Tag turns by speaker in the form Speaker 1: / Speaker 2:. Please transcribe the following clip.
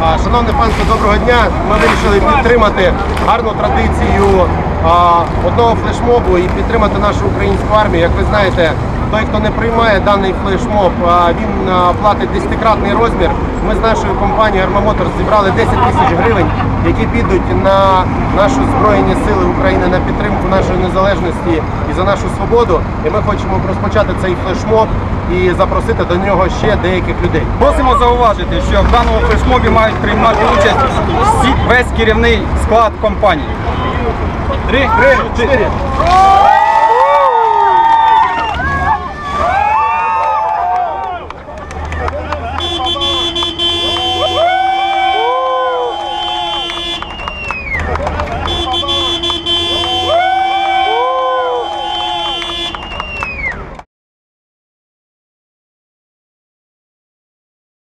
Speaker 1: Шановне панство, доброго дня. Ми вирішили підтримати гарну традицію одного флешмобу і підтримати нашу українську армію. Як ви знаєте, той, хто не приймає даний флешмоб, він платить десятикратний розмір. Ми з нашою компанією Армамотор зібрали 10 тисяч гривень, які підуть на наші збройні сили України на підтримку незалежності і за нашу свободу. І ми хочемо розпочати цей флешмоб і запросити до нього ще деяких людей.
Speaker 2: Просимо зауважити, що в даному флешмобі мають приймати участь всі, весь керівний склад компанії. Три,
Speaker 1: Три, чотири.